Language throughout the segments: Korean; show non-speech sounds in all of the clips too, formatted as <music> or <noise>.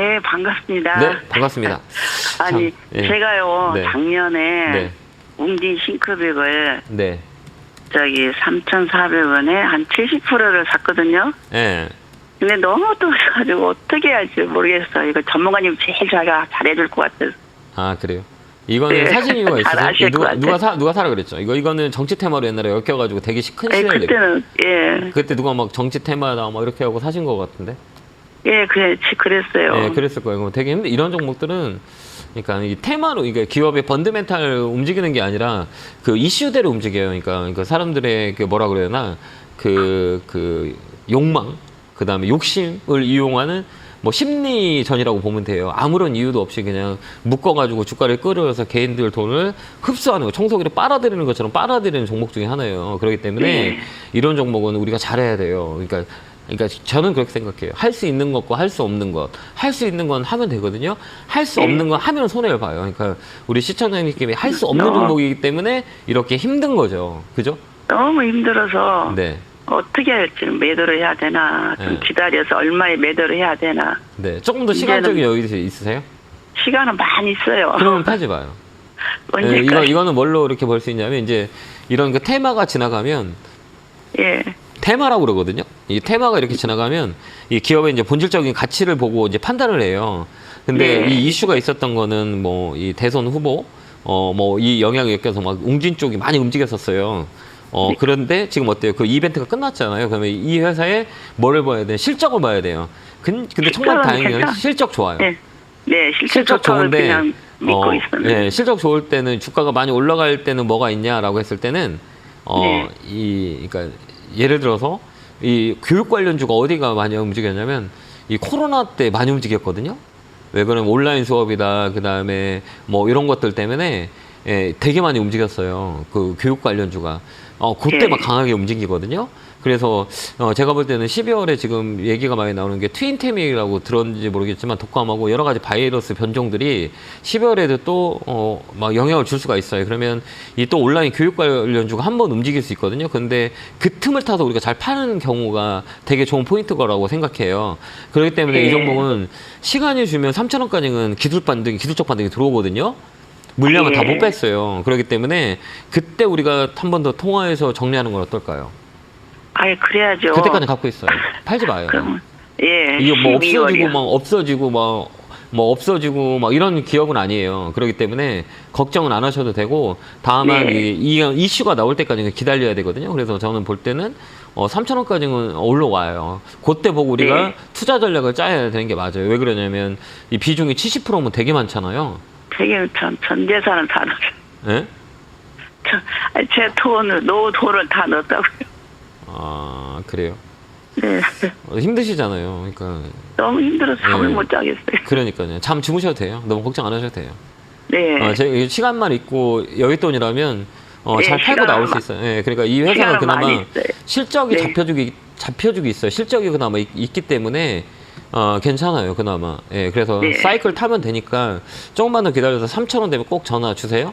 네, 반갑습니다. 네, 반갑습니다. <laughs> 아니, 참, 예. 제가요, 네. 작년에 네, 웅진 싱크백을 네, 저기 3,400원에 한 70%를 샀거든요. 예. 근데 너무 떨어져가지고 어떻게 할지 모르겠어요. 이거 전문가님 제일 잘, 잘해줄 것 같아서. 아 그래요. 이거는 네, <laughs> 사진 이유가 잘 있어요. 누가. 누가 사 누가 사라 그랬죠. 이거 이거는 정치 테마로 옛날에 엮여가지고 되게 시- 큰 예, 시대를 그때는, 예, 그때 누가 막 정치 테마다 막 이렇게 하고 사신 것 같은데. 예, 그래, 그랬어요. 예, 그랬을 거예요. 되게 힘들 이런 종목들은 그러니까 이 테마로 이게 기업의 펀드멘탈 움직이는 게 아니라 그 이슈대로 움직여요. 그러니까, 그러니까 사람들의 그 뭐라 그래야 되나 그 그 욕망 그 다음에 욕심을 이용하는 뭐 심리전이라고 보면 돼요. 아무런 이유도 없이 그냥 묶어가지고 주가를 끌어서 개인들 돈을 흡수하는 거, 청소기를 빨아들이는 것처럼 빨아들이는 종목 중에 하나예요. 그렇기 때문에 네. 이런 종목은 우리가 잘해야 돼요. 그러니까 그러니까 저는 그렇게 생각해요. 할 수 있는 것과 할 수 없는 것. 할 수 있는 건 하면 되거든요. 할수 네. 없는 건 하면 손해를 봐요. 그러니까 우리 시청자님께 할수 없는 어. 종목이기 때문에 이렇게 힘든 거죠. 그죠? 너무 힘들어서 네. 어떻게 할지 매도를 해야 되나, 좀 네. 기다려서 얼마에 매도를 해야 되나. 네. 조금 더 시간적인 여유 있으세요? 시간은 많이 있어요. 그러면 <laughs> 파지 마요. 네, 이거, 언제까지? 이거는 뭘로 이렇게 볼 수 있냐면 이제 이런 그 테마가 지나가면 예, 테마라고 그러거든요. 이 테마가 이렇게 지나가면 이 기업의 이제 본질적인 가치를 보고 이제 판단을 해요. 근데 네. 이 이슈가 있었던 거는 뭐 이 대선 후보 어 뭐 이 영향을 엮여서 막 웅진 쪽이 많이 움직였었어요. 어 네. 그런데 지금 어때요? 그 이벤트가 끝났잖아요. 그러면 이 회사에 뭐를 봐야 돼? 실적을 봐야 돼요. 근, 근데 정말 괜찮아. 실적 좋아요. 네, 네, 실적 좋다고 좋은데 어. 예, 실적 좋을 때는 주가가 많이 올라갈 때는 뭐가 있냐라고 했을 때는 어, 네. 이 그러니까 예를 들어서 이 교육 관련주가 어디가 많이 움직였냐면 이 코로나 때 많이 움직였거든요. 왜 그러면 온라인 수업이다 그다음에 뭐 이런 것들 때문에 예, 되게 많이 움직였어요. 그 교육 관련주가 어 그때 네. 막 강하게 움직이거든요. 그래서 어 제가 볼 때는 12월에 지금 얘기가 많이 나오는 게 트윈템이라고 들었는지 모르겠지만 독감하고 여러 가지 바이러스 변종들이 12월에도 또 어 막 영향을 줄 수가 있어요. 그러면 이 또 온라인 교육 관련주가 한 번 움직일 수 있거든요. 근데 그 틈을 타서 우리가 잘 파는 경우가 되게 좋은 포인트 거라고 생각해요. 그렇기 때문에 이 네. 종목은 시간이 주면 3천원까지는 기술 반등이 기술적 반등이 들어오거든요. 물량을 다 예. 못 뺐어요. 그렇기 때문에 그때 우리가 한 번 더 통화해서 정리하는 건 어떨까요? 아예 그래야죠. 그때까지 갖고 있어요. 팔지 마요. 그럼 예. 이거 뭐 12월이요. 없어지고 막 없어지고 막 뭐 없어지고 막 이런 기업은 아니에요. 그렇기 때문에 걱정은 안 하셔도 되고 다만 네. 이, 이 이슈가 나올 때까지는 기다려야 되거든요. 그래서 저는 볼 때는 어 3천 원까지는 올라와요. 그때 보고 우리가 네. 투자 전략을 짜야 되는 게 맞아요. 왜 그러냐면 이 비중이 70%면 되게 많잖아요. 되게 전, 전 재산을 다 넣었어요. 예? 저, 제 돈을, 노 돈을 다 넣었다고요. 아 그래요. 네. 어, 힘드시잖아요. 그러니까 너무 힘들어서 잠을 네. 못 자겠어요. 그러니까요. 잠 주무셔도 돼요. 너무 걱정 안 하셔도 돼요. 네. 어, 제 시간만 있고 여윳돈이라면 어, 네, 잘 팔고 나올 수 마- 있어요. 예, 그러니까 이 시간은 그나마. 실적이 네. 잡혀주기 잡혀주기 있어요. 실적이 그나마 있, 기 때문에 어, 괜찮아요. 그나마. 예, 그래서 네. 사이클 타면 되니까 조금만 더 기다려서 3천 원 되면 꼭 전화 주세요.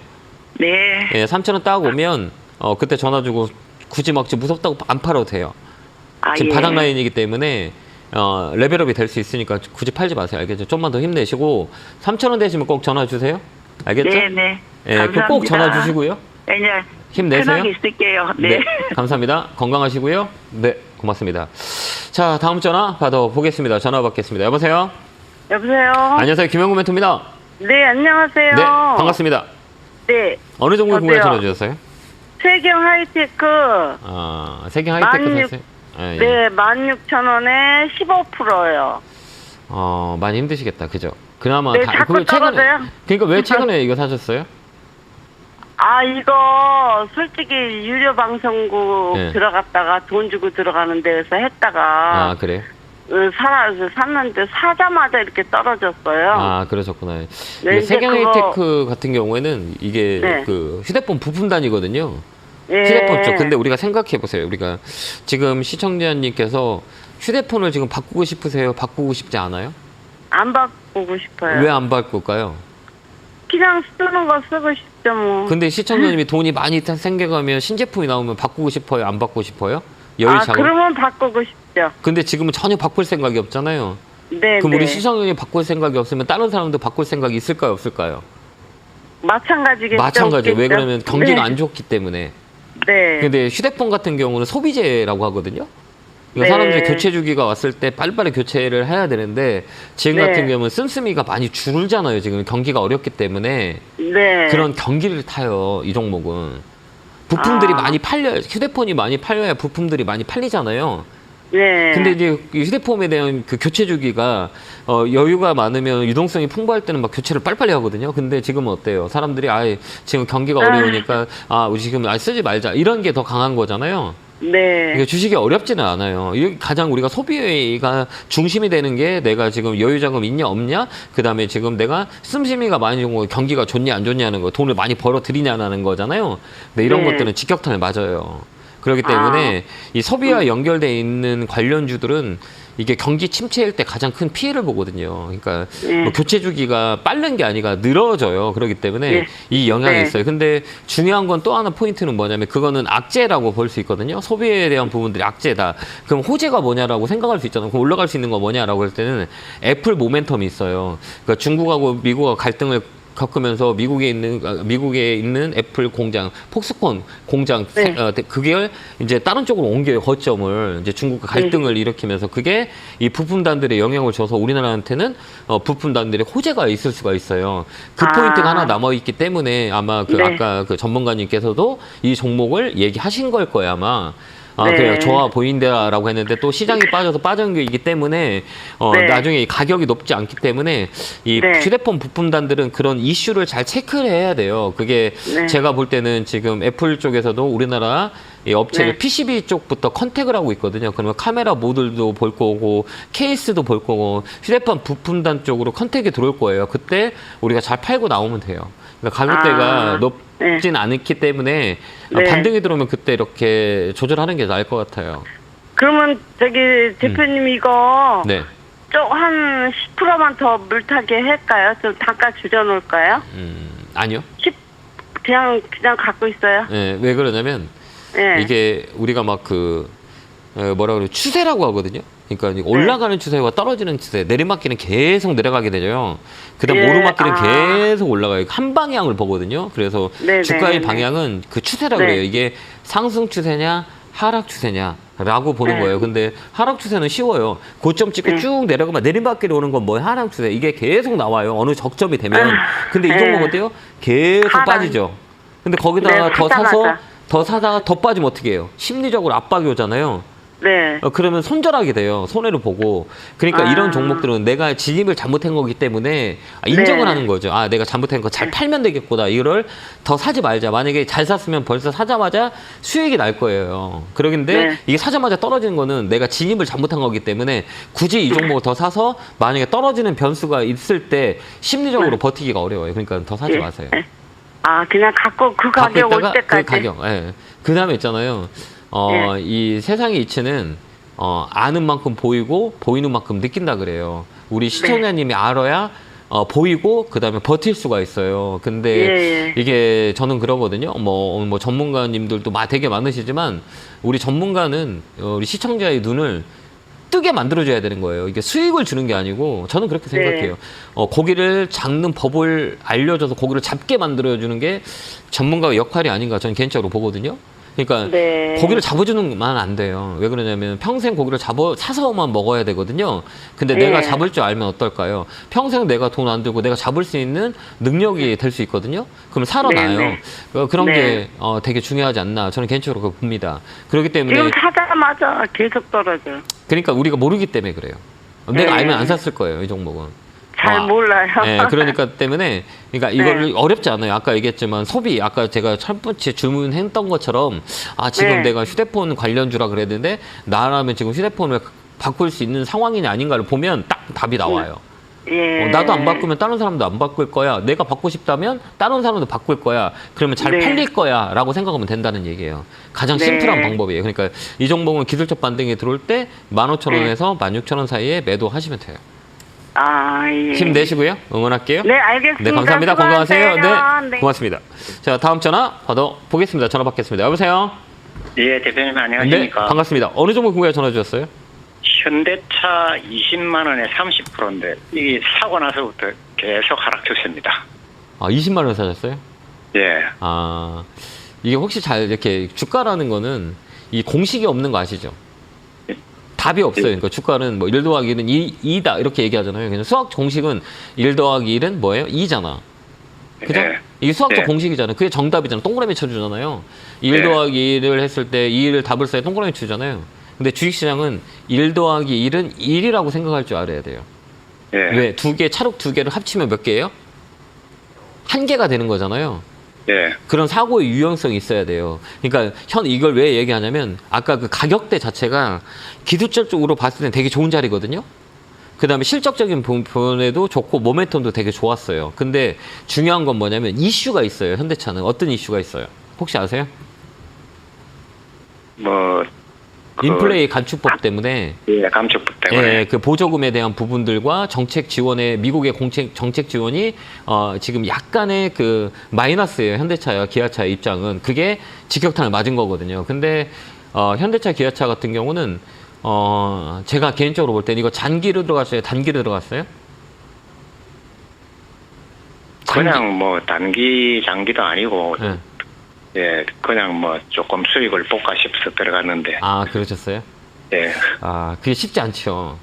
네. 예, 3천 원 따고 오면 어, 그때 전화 주고 굳이 막 무섭다고 안 팔아도 돼요. 아, 지금 예. 바닥 라인이기 때문에 어, 레벨업이 될 수 있으니까 굳이 팔지 마세요. 알겠죠? 좀만 더 힘내시고 3천 원 되시면 꼭 전화 주세요. 알겠죠? 네, 네. 예. 꼭 전화 주시고요. 네, 이제 힘내세요. 편하게 있을게요. 네. 감사합니다. 건강하시고요. 네, 고맙습니다. 자, 다음 전화 받아보겠습니다. 전화 받겠습니다. 여보세요? 여보세요? 안녕하세요. 김영구 멘토입니다. 네, 안녕하세요. 네, 반갑습니다. 네. 어느 저도요. 궁금해 전화 주셨어요? 세경 하이테크, 아, 세경 하이테크 만 육- 사세요? 아, 예. 네, 16,000원에 15%요. 어, 많이 힘드시겠다. 그죠? 그나마 네, 다, 자꾸 그거 최근에, 떨어져요. 그러니까 왜 <laughs> 최근에 이거 사셨어요? 아, 이거 솔직히 유료 방송국 네. 들어갔다가 돈 주고 들어가는 데에서 했다가 아, 그래요? 어, 사, 샀는데 사자마자 이렇게 떨어졌어요. 아, 그러셨구나. 네, 세경 그거- 하이테크 같은 경우에는 이게 네. 그 휴대폰 부품단이거든요. 예. 휴대폰 쪽. 근데 우리가 생각해 보세요. 우리가 지금 시청자님께서 휴대폰을 지금 바꾸고 싶으세요? 바꾸고 싶지 않아요? 안 바꾸고 싶어요. 왜 안 바꿀까요? 그냥 쓰는 거 쓰고 싶죠, 뭐. 근데 시청자님이 <laughs> 돈이 많이 타- 생겨가면 신제품이 나오면 바꾸고 싶어요? 안 바꾸고 싶어요? 아, 여유차고. 그러면 바꾸고 싶 죠. 근데 지금은 전혀 바꿀 생각이 없잖아요. 네, 그럼 네. 우리 시청률이 바꿀 생각이 없으면 다른 사람도 바꿀 생각이 있을까요, 없을까요? 마찬가지겠죠. 마찬가지예요. 왜? 그러면 경기가 네. 안 좋기 때문에. 네. 근데 휴대폰 같은 경우는 소비재라고 하거든요. 그러니까 네. 사람들이 교체 주기가 왔을 때 빨리빨리 교체를 해야 되는데 지금 네. 같은 경우는 씀씀이가 많이 줄잖아요. 지금 경기가 어렵기 때문에 네. 그런 경기를 타요. 이 종목은 부품들이 아. 많이 팔려요. 휴대폰이 많이 팔려야 부품들이 많이 팔리잖아요. 네. 근데 이제 이 휴대폰에 대한 그 교체 주기가 어, 여유가 많으면 유동성이 풍부할 때는 막 교체를 빨리빨리 하거든요. 근데 지금은 어때요? 사람들이 아예 지금 경기가 아. 어려우니까 아 우리 지금 아 쓰지 말자 이런 게 더 강한 거잖아요. 네. 이게 주식이 어렵지는 않아요. 이게 가장 우리가 소비가 중심이 되는 게 내가 지금 여유 자금 있냐 없냐, 그 다음에 지금 내가 씀씀이가 많이 온 거, 경기가 좋냐 안 좋냐는 거, 돈을 많이 벌어 들이냐는 거잖아요. 근데 이런 네. 것들은 직격탄을 맞아요. 그렇기 때문에 이 소비와 연결돼 있는 관련주들은 이게 경기 침체일 때 가장 큰 피해를 보거든요. 그러니까 네. 뭐 교체 주기가 빠른 게 아니라 늘어져요. 그렇기 때문에 네. 이 영향이 네. 있어요. 근데 중요한 건 또 하나 포인트는 뭐냐면 그거는 악재라고 볼 수 있거든요. 소비에 대한 부분들이 악재다. 그럼 호재가 뭐냐라고 생각할 수 있잖아요. 그럼 올라갈 수 있는 거 뭐냐라고 할 때는 애플 모멘텀이 있어요. 그러니까 중국하고 미국과 갈등을 겪으면서 미국에 있는 아, 미국에 있는 애플 공장, 폭스콘 공장 네. 어, 그게 이제 다른 쪽으로 옮겨요 거점을 이제 중국과 갈등을 일으키면서 그게 이 부품단들의 영향을 줘서 우리나라한테는 어, 부품단들의 호재가 있을 수가 있어요. 그 아. 포인트가 하나 남아 있기 때문에 아마 그 네. 아까 그 전문가님께서도 이 종목을 얘기하신 걸 거예요 아마. 아, 네. 그래요. 좋아 보인다라고 했는데 또 시장이 빠져서 빠진 게 있기 때문에 어, 네. 나중에 이 가격이 높지 않기 때문에 이 네. 휴대폰 부품단들은 그런 이슈를 잘 체크를 해야 돼요. 그게 네. 제가 볼 때는 지금 애플 쪽에서도 우리나라 이 업체를 네. PCB 쪽부터 컨택을 하고 있거든요. 그러면 카메라 모듈도 볼 거고 케이스도 볼 거고 휴대폰 부품단 쪽으로 컨택이 들어올 거예요. 그때 우리가 잘 팔고 나오면 돼요. 그러니까 가격대가 아, 높진 않기 때문에 네. 반등이 들어오면 그때 이렇게 조절하는 게 나을 것 같아요. 그러면 저기 대표님 이거 네. 좀한 10%만 더 물타게 할까요? 좀 단가 줄여놓을까요? 음, 아니요. 10 그냥 그냥 갖고 있어요. 예, 왜 그러냐면 네. 이게 우리가 막그 뭐라 그래 추세라고 하거든요. 그러니까 올라가는 추세와 떨어지는 추세, 내리막기는 계속 내려가게 되죠. 그다음 예, 오르막기는 아. 계속 올라가요. 한 방향을 보거든요. 그래서 네, 주가의 네, 네. 방향은 그 추세라고 네. 그래요. 이게 상승 추세냐 하락 추세냐 라고 보는 네. 거예요. 근데 하락 추세는 쉬워요. 고점 찍고 네. 쭉 내려가면 내리막길이 오는 건 뭐예요? 하락 추세. 이게 계속 나와요. 어느 적점이 되면. 아, 근데 이 네. 종목 어때요? 계속 하락. 빠지죠. 근데 거기다가 네, 더 사서. 더 사다가 더 빠지면 어떻게 해요? 심리적으로 압박이 오잖아요. 네. 어, 그러면 손절하게 돼요. 손해를 보고. 그러니까 아. 이런 종목들은 내가 진입을 잘못한 거기 때문에 아, 인정을 네. 하는 거죠. 아, 내가 잘못한 거 잘 팔면 되겠구나. 이거를 더 사지 말자. 만약에 잘 샀으면 벌써 사자마자 수익이 날 거예요. 그러긴데 네. 이게 사자마자 떨어지는 거는 내가 진입을 잘못한 거기 때문에 굳이 이 종목을 더 사서 만약에 떨어지는 변수가 있을 때 심리적으로 버티기가 어려워요. 그러니까 더 사지 예. 마세요. 네. 아 그냥 갖고 그 가격 올 있다가 때까지. 그 가격. 예. 그 다음에 있잖아요. 어, 네. 이 세상의 이치는 어, 아는 만큼 보이고 보이는 만큼 느낀다 그래요. 네. 우리 시청자님이 알아야 어, 보이고 그 다음에 버틸 수가 있어요. 근데 예, 예. 이게 저는 그러거든요. 뭐, 뭐 전문가님들도 마- 되게 많으시지만 우리 전문가는 어, 우리 시청자의 눈을 뜨게 만들어줘야 되는 거예요. 이게 수익을 주는 게 아니고 저는 그렇게 생각해요. 네. 어, 고기를 잡는 법을 알려줘서 고기를 잡게 만들어주는 게 전문가의 역할이 아닌가 저는 개인적으로 보거든요. 그러니까 네. 고기를 잡아주는 만 안 돼요. 왜 그러냐면 평생 고기를 잡아 사서만 먹어야 되거든요. 근데 네. 내가 잡을 줄 알면 어떨까요? 평생 내가 돈 안 들고 내가 잡을 수 있는 능력이 될 수 있거든요. 그럼 살아나요. 네, 네. 어, 그런 네. 게 어, 되게 중요하지 않나 저는 개인적으로 봅니다. 그렇기 때문에 지금 사자마자 계속 떨어져. 그러니까 우리가 모르기 때문에 그래요. 내가 네. 알면 안 샀을 거예요, 이 종목은. 잘 아, 몰라요. 네, 그러니까 <laughs> 때문에 그러니까 네. 이거를 어렵지 않아요. 아까 얘기했지만 소비 아까 제가 첫 번째 주문했던 것처럼 아 지금 네. 내가 휴대폰 관련주라 그랬는데 나라면 지금 휴대폰을 바꿀 수 있는 상황이냐 아닌가를 보면 딱 답이 나와요. 예. 어, 나도 안 바꾸면 다른 사람도 안 바꿀 거야. 내가 바꾸고 싶다면 다른 사람도 바꿀 거야. 그러면 잘 네. 팔릴 거야 라고 생각하면 된다는 얘기예요. 가장 네. 심플한 방법이에요. 그러니까 이 종목은 기술적 반등이 들어올 때 15,000원에서 16,000원 사이에 매도하시면 돼요. 아 예. 힘내시고요. 응원할게요. 네 알겠습니다. 네, 감사합니다. 건강하세요. 수고하세요. 네, 고맙습니다. 자, 다음 전화 받아 보겠습니다. 전화 받겠습니다. 여보세요? 예, 대표님 네, 안녕하십니까. 반갑습니다. 어느 종목 궁금해 전화 주셨어요? 현대차 20만 원에 30%인데 이게 사고 나서부터 계속 하락 추세입니다. 아 20만 원 사셨어요? 예, 아 이게 혹시 잘 이렇게 주가라는 거는 이 공식이 없는 거 아시죠? 답이 없어요. 그러니까 주가는 뭐 1 더하기 1은 2, 다 이렇게 얘기하잖아요. 그냥 수학 공식은 1 더하기 1은 뭐예요? 2잖아. 그죠? 예. 이게 수학적 예. 공식이잖아요. 그게 정답이잖아. 동그라미 쳐주잖아요. 1 예. 더하기 1을 했을 때 2를 답을 써야 동그라미 치잖아요. 근데 주식시장은 1 더하기 1은 1이라고 생각할 줄 알아야 돼요. 예, 왜? 두 개, 차록 두 개를 합치면 몇 개예요? 한 개가 되는 거잖아요. 예, 그런 사고의 유연성이 있어야 돼요. 그러니까 현 이걸 왜 얘기하냐면 아까 그 가격대 자체가 기술적으로 봤을 때 되게 좋은 자리거든요. 그 다음에 실적적인 부분에도 좋고 모멘텀도 되게 좋았어요. 근데 중요한 건 뭐냐면 이슈가 있어요. 현대차는 어떤 이슈가 있어요? 혹시 아세요? 뭐 그, 인플레이 간축법 때문에 예, 감축법 때문에 예, 그 보조금에 대한 부분들과 정책 지원에 미국의 공책 정책 지원이 어, 지금 약간의 그 마이너스예요. 현대차와 기아차 의 입장은 그게 직격탄을 맞은 거거든요. 근데 어, 현대차, 기아차 같은 경우는 어, 제가 개인적으로 볼 때는 이거 잔기로 들어갔어요, 단기로 들어갔어요? 그냥 뭐 단기 장기도 아니고 예. 예, 그냥 뭐 조금 수익을 볼까 싶어서 들어갔는데 아 그러셨어요? 예, 아 그게 쉽지 않죠.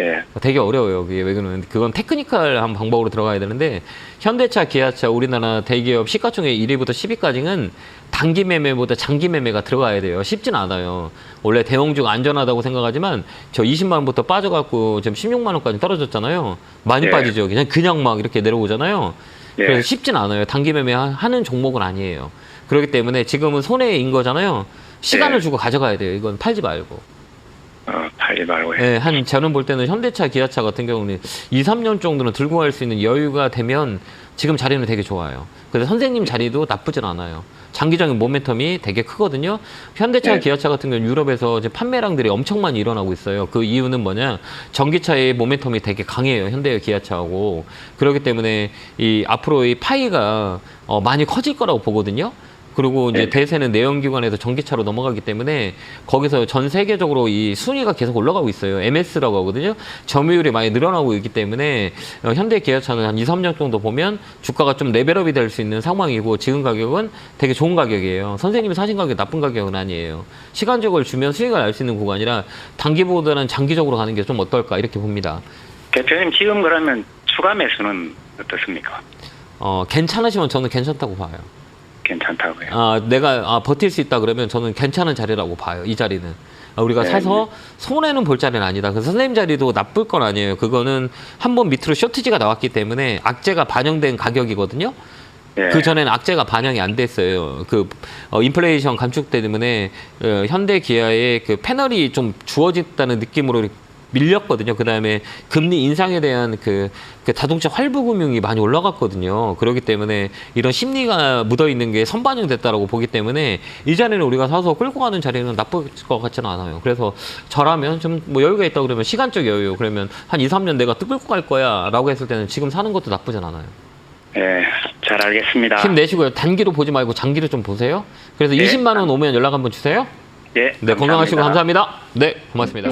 예, 되게 어려워요. 그게 왜 그러면 그건 테크니컬한 방법으로 들어가야 되는데 현대차, 기아차 우리나라 대기업 시가총액 1위부터 10위까지는 단기 매매보다 장기 매매가 들어가야 돼요. 쉽진 않아요. 원래 대형주가 안전하다고 생각하지만 저 20만 원부터 빠져갖고 지금 16만 원까지 떨어졌잖아요. 많이 예. 빠지죠. 그냥 그냥 막 이렇게 내려오잖아요. 예. 그래서 쉽진 않아요. 단기 매매 하- 하는 종목은 아니에요. 그렇기 때문에 지금은 손해인 거잖아요. 시간을 예. 주고 가져가야 돼요. 이건 팔지 말고. 어, 팔지 말고 예, 한 저는 볼 때는 현대차, 기아차 같은 경우는 2, 3년 정도는 들고 갈 수 있는 여유가 되면 지금 자리는 되게 좋아요. 그래서 선생님 자리도 나쁘진 않아요. 장기적인 모멘텀이 되게 크거든요. 현대차, 네. 기아차 같은 경우는 유럽에서 이제 판매량들이 엄청 많이 일어나고 있어요. 그 이유는 뭐냐? 전기차의 모멘텀이 되게 강해요. 현대 기아차하고. 그렇기 때문에 이 앞으로 이 파이가 어, 많이 커질 거라고 보거든요. 그리고 이제 네. 대세는 내연기관에서 전기차로 넘어가기 때문에 거기서 전 세계적으로 이 순위가 계속 올라가고 있어요. MS라고 하거든요. 점유율이 많이 늘어나고 있기 때문에 어, 현대 기아차는 한 2, 3년 정도 보면 주가가 좀 레벨업이 될 수 있는 상황이고 지금 가격은 되게 좋은 가격이에요. 선생님이 사신 가격이 나쁜 가격은 아니에요. 시간적으로 주면 수익을 알 수 있는 구간이라 단기보다는 장기적으로 가는 게 좀 어떨까 이렇게 봅니다. 대표님 지금 그러면 추가 매수는 어떻습니까? 어, 괜찮으시면 저는 괜찮다고 봐요. 괜찮다고요. 아, 내가 아, 버틸 수 있다 그러면 저는 괜찮은 자리라고 봐요. 이 자리는. 아, 우리가 네, 사서 손해는 볼 자리는 아니다. 그래서 선생님 자리도 나쁠 건 아니에요. 그거는 한 번 밑으로 쇼트지가 나왔기 때문에 악재가 반영된 가격이거든요. 예. 그 전에는 악재가 반영이 안 됐어요. 그 어, 인플레이션 감축 때문에 어, 현대 기아의 그 패널이 좀 주어졌다는 느낌으로 밀렸거든요. 그 다음에 금리 인상에 대한 그, 그 자동차 활부 금융이 많이 올라갔거든요. 그렇기 때문에 이런 심리가 묻어 있는 게 선반영됐다라고 보기 때문에 이 자리는 우리가 사서 끌고 가는 자리는 나쁠 것 같지는 않아요. 그래서 저라면 좀 뭐 여유가 있다 그러면 시간적 여유 그러면 한 2, 3년 내가 끌고 갈 거야라고 했을 때는 지금 사는 것도 나쁘진 않아요. 예, 잘 알겠습니다. 힘내시고요. 단기로 보지 말고 장기로 좀 보세요. 그래서 네. 20만 원 오면 연락 한번 주세요. 예, 네, 건강하시고 감사합니다. 네, 고맙습니다.